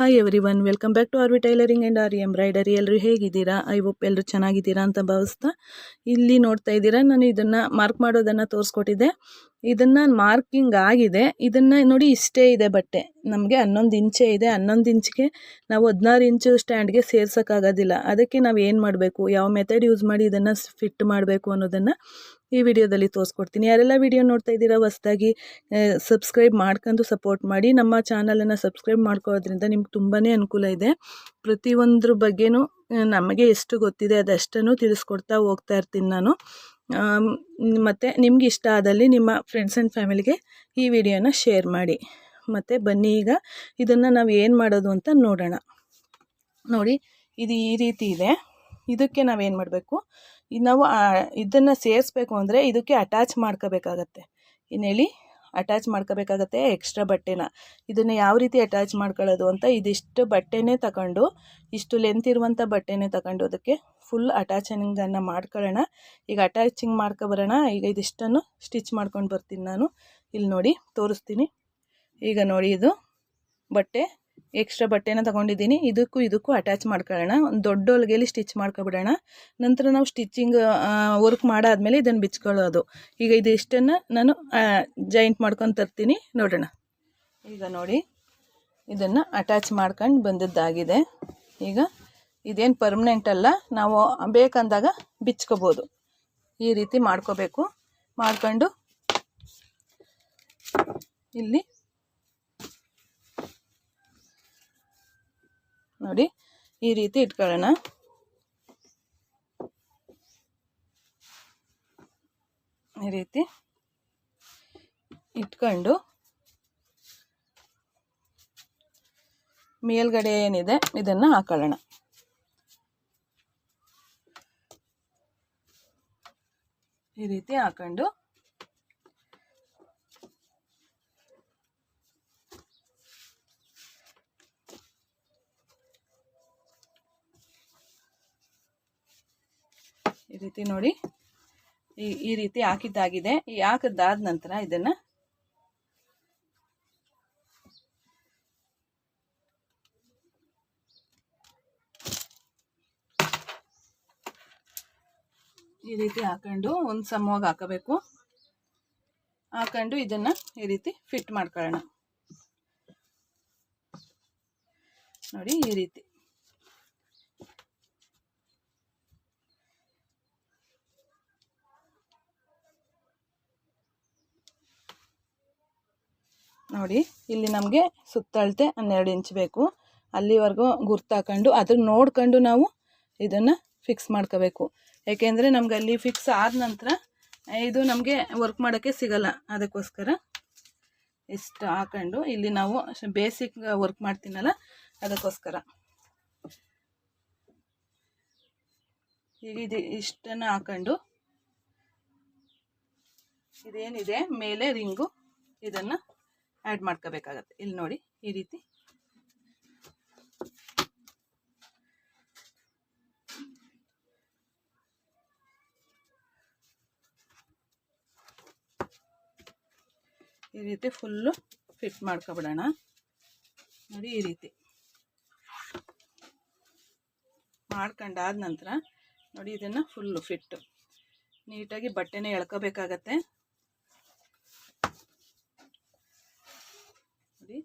Hi every welcome back to R V tailoring and R embroidery ಎಲ್ಲರೂ ಹೇಗಿದ್ದೀರಾ? I hope ಎಲ್ಲರೂ ಚೆನ್ನಾಗಿದ್ದೀರಾ ಅಂತ ಭಾವಿಸ್ತಾ ಇಲ್ಲಿ ನೋಡ್ತಾ ಇದ್ದೀರಾ. ನಾನು ಇದನ್ನು ಮಾರ್ಕ್ ಮಾಡೋದನ್ನು ತೋರಿಸ್ಕೊಟ್ಟಿದ್ದೆ. ಇದನ್ನು ಮಾರ್ಕಿಂಗ್ ಆಗಿದೆ. ಇದನ್ನು ನೋಡಿ ಇಷ್ಟೇ ಇದೆ ಬಟ್ಟೆ. ನಮಗೆ ಹನ್ನೊಂದು ಇಂಚೇ ಇದೆ. ಹನ್ನೊಂದು ಇಂಚಿಗೆ ನಾವು ಹದಿನಾರು ಇಂಚು ಸ್ಟ್ಯಾಂಡ್ಗೆ ಸೇರ್ಸೋಕ್ಕಾಗೋದಿಲ್ಲ ಅದಕ್ಕೆ ನಾವು ಏನು ಮಾಡಬೇಕು? ಯಾವ ಮೆಥಡ್ ಯೂಸ್ ಮಾಡಿ ಇದನ್ನು ಫಿಟ್ ಮಾಡಬೇಕು ಅನ್ನೋದನ್ನು ಈ ವಿಡಿಯೋದಲ್ಲಿ ತೋರಿಸ್ಕೊಡ್ತೀನಿ. ಯಾರೆಲ್ಲ ವಿಡಿಯೋ ನೋಡ್ತಾ ಇದ್ದೀರಾ, ಹೊಸ್ದಾಗಿ ಸಬ್ಸ್ಕ್ರೈಬ್ ಮಾಡ್ಕೊಂಡು ಸಪೋರ್ಟ್ ಮಾಡಿ. ನಮ್ಮ ಚಾನಲನ್ನು ಸಬ್ಸ್ಕ್ರೈಬ್ ಮಾಡ್ಕೊಳ್ಳೋದ್ರಿಂದ ನಿಮ್ಗೆ ತುಂಬಾ ಅನುಕೂಲ ಇದೆ. ಪ್ರತಿಯೊಂದ್ರ ಬಗ್ಗೆನೂ ನಮಗೆ ಎಷ್ಟು ಗೊತ್ತಿದೆ ಅದಷ್ಟನ್ನು ತಿಳಿಸ್ಕೊಡ್ತಾ ಹೋಗ್ತಾ ಇರ್ತೀನಿ ನಾನು. ಮತ್ತು ನಿಮ್ಗೆ ಇಷ್ಟ ಆದಲ್ಲಿ ನಿಮ್ಮ ಫ್ರೆಂಡ್ಸ್ ಆ್ಯಂಡ್ ಫ್ಯಾಮಿಲಿಗೆ ಈ ವಿಡಿಯೋನ ಶೇರ್ ಮಾಡಿ. ಮತ್ತು ಬನ್ನಿ ಈಗ ಇದನ್ನು ನಾವು ಏನು ಮಾಡೋದು ಅಂತ ನೋಡೋಣ. ನೋಡಿ, ಇದು ಈ ರೀತಿ ಇದೆ. ಇದಕ್ಕೆ ನಾವೇನು ಮಾಡಬೇಕು? ನಾವು ಇದನ್ನು ಸೇರಿಸ್ಬೇಕು ಅಂದರೆ ಇದಕ್ಕೆ ಅಟ್ಯಾಚ್ ಮಾಡ್ಕೋಬೇಕಾಗತ್ತೆ. ಇನ್ನೇಳಿ ಅಟ್ಯಾಚ್ ಮಾಡ್ಕೋಬೇಕಾಗತ್ತೆ ಎಕ್ಸ್ಟ್ರಾ ಬಟ್ಟೆನ. ಇದನ್ನು ಯಾವ ರೀತಿ ಅಟ್ಯಾಚ್ ಮಾಡ್ಕೊಳ್ಳೋದು ಅಂತ ಇದಿಷ್ಟು ಬಟ್ಟೆನೇ ತಗೊಂಡು, ಇಷ್ಟು ಲೆಂತ್ ಇರುವಂಥ ಬಟ್ಟೆನೇ ತಗೊಂಡು ಅದಕ್ಕೆ ಫುಲ್ ಅಟ್ಯಾಚಿಂಗನ್ನು ಮಾಡ್ಕೊಳ್ಳೋಣ. ಈಗ ಅಟ್ಯಾಚಿಂಗ್ ಮಾಡ್ಕೊಬರೋಣ ಈಗ ಇದಿಷ್ಟನ್ನು ಸ್ಟಿಚ್ ಮಾಡ್ಕೊಂಡು ಬರ್ತೀನಿ ನಾನು. ಇಲ್ಲಿ ನೋಡಿ ತೋರಿಸ್ತೀನಿ. ಈಗ ನೋಡಿ ಇದು ಬಟ್ಟೆ ಎಕ್ಸ್ಟ್ರಾ ಬಟ್ಟೆನ ತಗೊಂಡಿದ್ದೀನಿ. ಇದಕ್ಕೂ ಇದಕ್ಕೂ ಅಟ್ಯಾಚ್ ಮಾಡ್ಕೊಳ್ಳೋಣ. ಒಂದು ದೊಡ್ಡ ಹೊಲಿಗೆಯಲ್ಲಿ ಸ್ಟಿಚ್ ಮಾಡ್ಕೊಬಿಡೋಣ. ನಂತರ ನಾವು ಸ್ಟಿಚಿಂಗ್ ವರ್ಕ್ ಮಾಡಾದಮೇಲೆ ಇದನ್ನು ಬಿಚ್ಕೊಳ್ಳೋದು. ಈಗ ಇದಿಷ್ಟನ್ನು ನಾನು ಜಾಯಿಂಟ್ ಮಾಡ್ಕೊಂಡು ತರ್ತೀನಿ. ನೋಡೋಣ. ಈಗ ನೋಡಿ. ಇದನ್ನು ಅಟ್ಯಾಚ್ ಮಾಡ್ಕೊಂಡು ಬಂದದ್ದಾಗಿದೆ. ಈಗ ಇದೇನು ಪರ್ಮನೆಂಟ್ ಅಲ್ಲ. ನಾವು ಬೇಕಂದಾಗ ಬಿಚ್ಕೋಬೋದು. ಈ ರೀತಿ ಮಾಡ್ಕೋಬೇಕು. ಮಾಡ್ಕೊಂಡು ಇಲ್ಲಿ ನೋಡಿ ಈ ರೀತಿ ಇಟ್ಕೊಳ್ಳೋಣ. ಈ ರೀತಿ ಇಟ್ಕೊಂಡು ಮೇಲ್ಗಡೆ ಏನಿದೆ ಇದನ್ನು ಹಾಕೊಳ್ಳೋಣ. ಈ ರೀತಿ ಹಾಕೊಂಡು ಈ ರೀತಿ ನೋಡಿ. ಈ ಈ ರೀತಿ ಹಾಕಿದ್ದಾಗಿದೆ. ಈ ಹಾಕಿದ್ದಾದ ನಂತರ ಇದನ್ನು ಈ ರೀತಿ ಹಾಕೊಂಡು ಒಂದು ಸಮವಾಗಿ ಹಾಕಬೇಕು. ಹಾಕೊಂಡು ಇದನ್ನು ಈ ರೀತಿ ಫಿಟ್ ಮಾಡ್ಕೊಳ್ಳೋಣ. ನೋಡಿ ಈ ರೀತಿ. ನೋಡಿ, ಇಲ್ಲಿ ನಮಗೆ ಸುತ್ತಳತೆ ಹನ್ನೆರಡು ಇಂಚ್ ಬೇಕು. ಅಲ್ಲಿವರೆಗೂ ಗುರ್ತಾಕೊಂಡು ಅದ್ರ ನೋಡ್ಕೊಂಡು ನಾವು ಇದನ್ನು ಫಿಕ್ಸ್ ಮಾಡ್ಕೋಬೇಕು. ಏಕೆಂದರೆ ನಮ್ಗೆ ಅಲ್ಲಿ ಫಿಕ್ಸ್ ಆದ ನಂತರ ಇದು ನಮಗೆ ವರ್ಕ್ ಮಾಡೋಕ್ಕೆ ಸಿಗಲ್ಲ. ಅದಕ್ಕೋಸ್ಕರ ಇಷ್ಟು ಹಾಕೊಂಡು ಇಲ್ಲಿ ನಾವು ಬೇಸಿಕ್ ವರ್ಕ್ ಮಾಡ್ತೀನಲ್ಲ, ಅದಕ್ಕೋಸ್ಕರ. ಈಗ ಇದು ಇಷ್ಟನ್ನು ಹಾಕೊಂಡು ಇದೇನಿದೆ? ಮೇಲೆ ರಿಂಗು. ಇದನ್ನು ಆ್ಯಡ್ ಮಾಡ್ಕೋಬೇಕಾಗತ್ತೆ. ಇಲ್ಲಿ ನೋಡಿ, ಈ ರೀತಿ. ಈ ರೀತಿ ಫುಲ್ಲು ಫಿಟ್ ಮಾಡ್ಕೊಬಿಡೋಣ. ನೋಡಿ, ಈ ರೀತಿ. ಮಾಡ್ಕೊಂಡಾದ ನಂತರ ನೋಡಿ, ಇದನ್ನು ಫುಲ್ಲು ಫಿಟ್ಟು. ನೀಟಾಗಿ ಬಟ್ಟೆನೇ ಎಳ್ಕೋಬೇಕಾಗತ್ತೆ ನೋಡಿ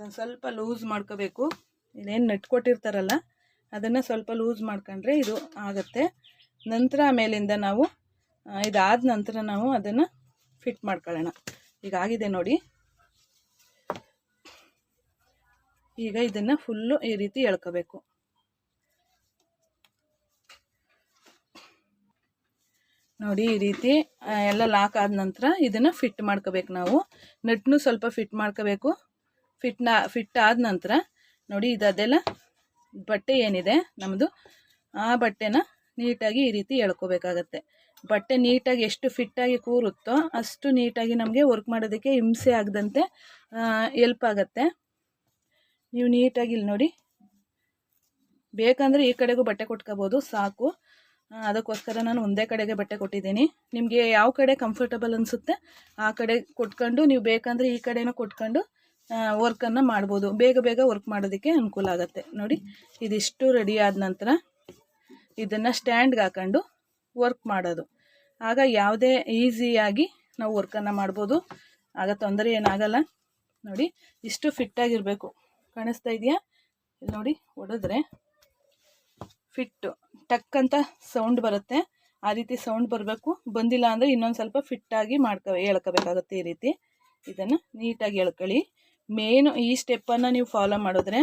ಇದನ್ನು ಸ್ವಲ್ಪ ಲೂಸ್ ಮಾಡ್ಕೋಬೇಕು. ಇದೇನು ನೆಟ್ಕೊಟ್ಟಿರ್ತಾರಲ್ಲ, ಅದನ್ನು ಸ್ವಲ್ಪ ಲೂಸ್ ಮಾಡ್ಕೊಂಡ್ರೆ ಇದು ಆಗುತ್ತೆ. ನಂತರ ಆಮೇಲಿಂದ ನಾವು ಇದಾದ ನಂತರ ನಾವು ಅದನ್ನು ಫಿಟ್ ಮಾಡ್ಕೊಳ್ಳೋಣ. ಈಗ ಆಗಿದೆ ನೋಡಿ. ಈಗ ಇದನ್ನು ಫುಲ್ಲು ಈ ರೀತಿ ಎಳ್ಕೋಬೇಕು. ನೋಡಿ ಈ ರೀತಿ ಎಲ್ಲ ಲಾಕ್ ಆದ ನಂತರ ಇದನ್ನು ಫಿಟ್ ಮಾಡ್ಕೋಬೇಕು ನಾವು. ನಟ್ನು ಸ್ವಲ್ಪ ಫಿಟ್ ಮಾಡ್ಕೋಬೇಕು. ಫಿಟ್ನ, ಫಿಟ್ ಆದ ನಂತರ ನೋಡಿ ಇದು ಅದೆಲ್ಲ ಬಟ್ಟೆ ಏನಿದೆ ನಮ್ಮದು ಆ ಬಟ್ಟೆನ ನೀಟಾಗಿ ಈ ರೀತಿ ಎಳ್ಕೋಬೇಕಾಗತ್ತೆ. ಬಟ್ಟೆ ನೀಟಾಗಿ ಎಷ್ಟು ಫಿಟ್ಟಾಗಿ ಕೂರುತ್ತೋ ಅಷ್ಟು ನೀಟಾಗಿ ನಮಗೆ ವರ್ಕ್ ಮಾಡೋದಕ್ಕೆ ಹಿಂಸೆ ಆಗದಂತೆ ಎಲ್ಪ್ ಆಗುತ್ತೆ. ನೀವು ನೀಟಾಗಿ ಇಲ್ಲಿ ನೋಡಿ. ಬೇಕಂದರೆ ಈ ಕಡೆಗೂ ಬಟ್ಟೆ ಕೊಟ್ಕೋಬೋದು, ಸಾಕು. ಅದಕ್ಕೋಸ್ಕರ ನಾನು ಒಂದೇ ಕಡೆಗೆ ಬಟ್ಟೆ ಕೊಟ್ಟಿದ್ದೀನಿ. ನಿಮಗೆ ಯಾವ ಕಡೆ ಕಂಫರ್ಟಬಲ್ ಅನಿಸುತ್ತೆ ಆ ಕಡೆ ಕೊಟ್ಕೊಂಡು, ನೀವು ಬೇಕಂದರೆ ಈ ಕಡೆನೂ ಕೊಟ್ಕೊಂಡು ವರ್ಕನ್ನು ಮಾಡ್ಬೋದು. ಬೇಗ ಬೇಗ ವರ್ಕ್ ಮಾಡೋದಕ್ಕೆ ಅನುಕೂಲ ಆಗುತ್ತೆ. ನೋಡಿ, ಇದಿಷ್ಟು ರೆಡಿ ಆದ ನಂತರ ಇದನ್ನು ಸ್ಟ್ಯಾಂಡ್ಗೆ ಹಾಕೊಂಡು ವರ್ಕ್ ಮಾಡೋದು. ಆಗ ಯಾವುದೇ ಈಸಿಯಾಗಿ ನಾವು ವರ್ಕನ್ನು ಮಾಡ್ಬೋದು. ಆಗ ತೊಂದರೆ ಏನಾಗಲ್ಲ. ನೋಡಿ, ಇಷ್ಟು ಫಿಟ್ಟಾಗಿರಬೇಕು ಕಾಣಿಸ್ತಾ ಇದೆಯಾ? ನೋಡಿ, ಹೊಡೆದ್ರೆ ಫಿಟ್ಟು ಟಕ್ ಅಂತ ಸೌಂಡ್ ಬರುತ್ತೆ. ಆ ರೀತಿ ಸೌಂಡ್ ಬರಬೇಕು. ಬಂದಿಲ್ಲ ಅಂದರೆ ಇನ್ನೊಂದು ಸ್ವಲ್ಪ ಫಿಟ್ಟಾಗಿ ಮಾಡ್ಕೊ, ಹೇಳ್ಕೋಬೇಕಾಗುತ್ತೆ ಈ ರೀತಿ. ಇದನ್ನು ನೀಟಾಗಿ ಹೇಳ್ಕೊಳ್ಳಿ ಮೇನು ಈ ಸ್ಟೆಪ್ಪನ್ನು ನೀವು ಫಾಲೋ ಮಾಡಿದ್ರೆ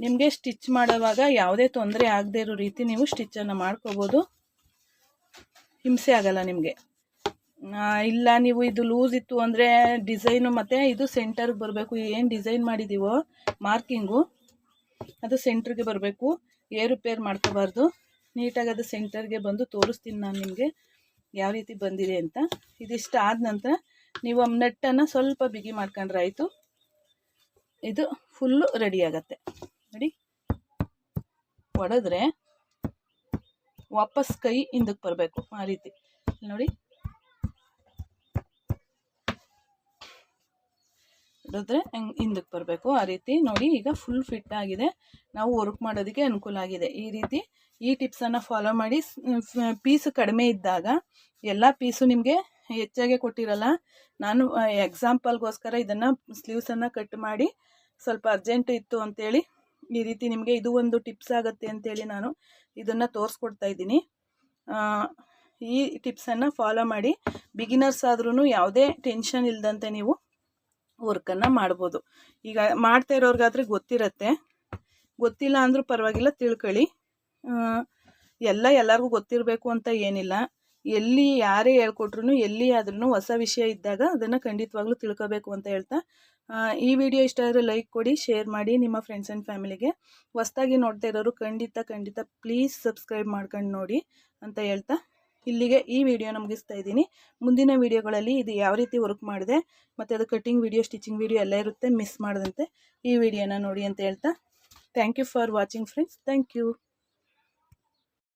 ನಿಮಗೆ ಸ್ಟಿಚ್ ಮಾಡೋವಾಗ ಯಾವುದೇ ತೊಂದರೆ ಆಗದೇ ಇರೋ ರೀತಿ ನೀವು ಸ್ಟಿಚ್ಚನ್ನು ಮಾಡ್ಕೋಬೋದು. ಹಿಂಸೆ ಆಗಲ್ಲ ನಿಮಗೆ. ಇಲ್ಲ ನೀವು ಇದು ಲೂಸ್ ಇತ್ತು ಅಂದರೆ ಡಿಸೈನು ಮತ್ತು ಇದು ಸೆಂಟರ್ಗೆ ಬರಬೇಕು. ಏನು ಡಿಸೈನ್ ಮಾಡಿದ್ದೀವೋ ಮಾರ್ಕಿಂಗು ಅದು ಸೆಂಟ್ರಿಗೆ ಬರಬೇಕು. ಏರುಪೇರ್ ಮಾಡ್ಕೋಬಾರ್ದು. ನೀಟಾಗಿ ಅದು ಸೆಂಟರ್ಗೆ ಬಂದು ತೋರಿಸ್ತೀನಿ ನಾನು ನಿಮಗೆ ಯಾವ ರೀತಿ ಬಂದಿದೆ ಅಂತ. ಇದಿಷ್ಟು ಆದ ನಂತರ ನೀವು ನೆಟ್ಟನ್ನು ಸ್ವಲ್ಪ ಬಿಗಿ ಮಾಡ್ಕೊಂಡ್ರೆ ಆಯಿತು. ಇದು ಫುಲ್ಲು ರೆಡಿ ಆಗತ್ತೆ. ನೋಡಿ ಒಡೆದ್ರೆ ವಾಪಸ್ ಕೈ ಹಿಂದಕ್ಕೆ ಬರಬೇಕು ಆ ರೀತಿ. ನೋಡಿ. ಹಿಡಿದ್ರೆ ಹಿಂದಕ್ಕೆ ಬರಬೇಕು ಆ ರೀತಿ. ನೋಡಿ, ಈಗ ಫುಲ್ ಫಿಟ್ ಆಗಿದೆ. ನಾವು ವರ್ಕ್ ಮಾಡೋದಕ್ಕೆ ಅನುಕೂಲ ಆಗಿದೆ. ಈ ರೀತಿ ಈ ಟಿಪ್ಸನ್ನು ಫಾಲೋ ಮಾಡಿ ಪೀಸು ಕಡಿಮೆ ಇದ್ದಾಗ ಎಲ್ಲ ಪೀಸು ನಿಮಗೆ ಹೆಚ್ಚಾಗೆ ಕೊಟ್ಟಿರಲ್ಲ. ನಾನು ಎಕ್ಸಾಂಪಲ್ಗೋಸ್ಕರ ಇದನ್ನು ಸ್ಲೀವ್ಸನ್ನು ಕಟ್ ಮಾಡಿ ಸ್ವಲ್ಪ ಅರ್ಜೆಂಟ್ ಇತ್ತು ಅಂತೇಳಿ ಈ ರೀತಿ ನಿಮಗೆ ಇದು ಒಂದು ಟಿಪ್ಸ್ ಆಗುತ್ತೆ ಅಂತೇಳಿ ನಾನು ಇದನ್ನು ತೋರಿಸ್ಕೊಡ್ತಾ ಇದ್ದೀನಿ. ಈ ಟಿಪ್ಸನ್ನು ಫಾಲೋ ಮಾಡಿ ಬಿಗಿನರ್ಸ್ ಆದ್ರೂ ಯಾವುದೇ ಟೆನ್ಷನ್ ಇಲ್ಲದಂತೆ ನೀವು ವರ್ಕನ್ನು ಮಾಡ್ಬೋದು. ಈಗ ಮಾಡ್ತಾ ಇರೋರ್ಗಾದ್ರೆ ಗೊತ್ತಿರತ್ತೆ. ಗೊತ್ತಿಲ್ಲ ಅಂದರೂ ಪರವಾಗಿಲ್ಲ ತಿಳ್ಕೊಳ್ಳಿ. ಎಲ್ಲ ಎಲ್ಲರಿಗೂ ಗೊತ್ತಿರಬೇಕು ಅಂತ ಏನಿಲ್ಲ. ಎಲ್ಲಿ ಯಾರೇ ಹೇಳ್ಕೊಟ್ರು ಎಲ್ಲಿ ಆದ್ರೂ ಹೊಸ ವಿಷಯ ಇದ್ದಾಗ ಅದನ್ನು ಖಂಡಿತವಾಗ್ಲೂ ತಿಳ್ಕೋಬೇಕು ಅಂತ ಹೇಳ್ತಾ ಈ ವಿಡಿಯೋ ಇಷ್ಟ ಆದರೆ ಲೈಕ್ ಕೊಡಿ, ಶೇರ್ ಮಾಡಿ ನಿಮ್ಮ ಫ್ರೆಂಡ್ಸ್ ಆ್ಯಂಡ್ ಫ್ಯಾಮಿಲಿಗೆ ಹೊಸ್ದಾಗಿ ನೋಡ್ತಾ ಇರೋರು ಖಂಡಿತ ಖಂಡಿತ ಪ್ಲೀಸ್ ಸಬ್ಸ್ಕ್ರೈಬ್ ಮಾಡ್ಕೊಂಡು ನೋಡಿ ಅಂತ ಹೇಳ್ತಾ, ಇಲ್ಲಿಗೆ ಈ ವಿಡಿಯೋನ ಮುಗಿಸ್ತಾ ಇದ್ದೀನಿ. ಮುಂದಿನ ವಿಡಿಯೋಗಳಲ್ಲಿ ಇದು ಯಾವ ರೀತಿ ವರ್ಕ್ ಮಾಡಿದೆ, ಮತ್ತು ಅದು ಕಟ್ಟಿಂಗ್ ವಿಡಿಯೋ ಸ್ಟಿಚಿಂಗ್ ವಿಡಿಯೋ ಎಲ್ಲ ಇರುತ್ತೆ ಮಿಸ್ ಮಾಡದಂತೆ ಈ ವಿಡಿಯೋನ ನೋಡಿ ಅಂತ ಹೇಳ್ತಾ thank you for watching friends thank you